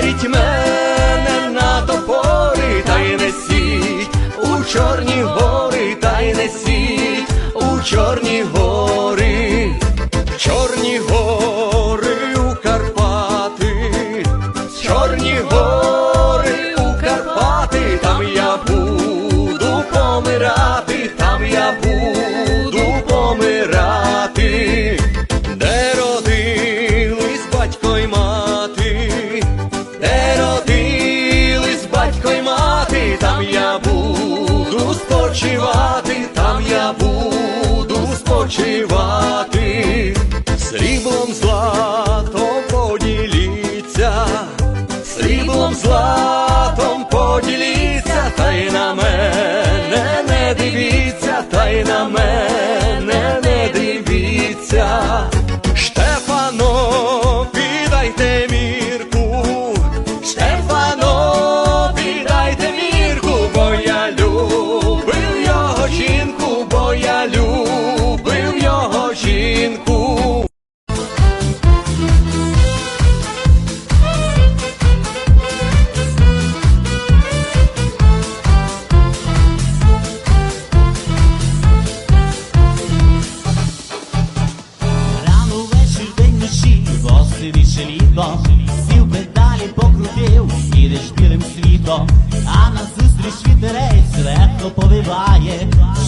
беріть мене на топори, та й несіть у чорні гори, та й несіть у чорні.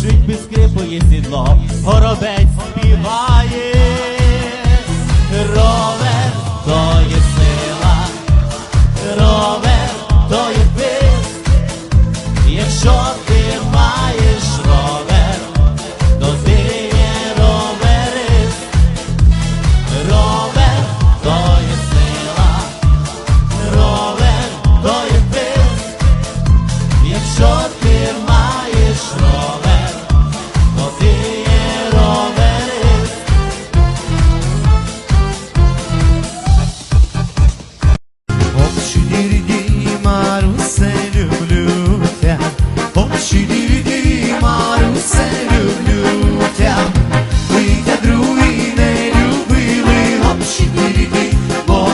кружить, підскрипує сідло, горобець співає, ровер то є сила, ровер то є пис, якщо. دیری عروس Марусе люблютям Ви та другі не любили, хоч і дірі, бо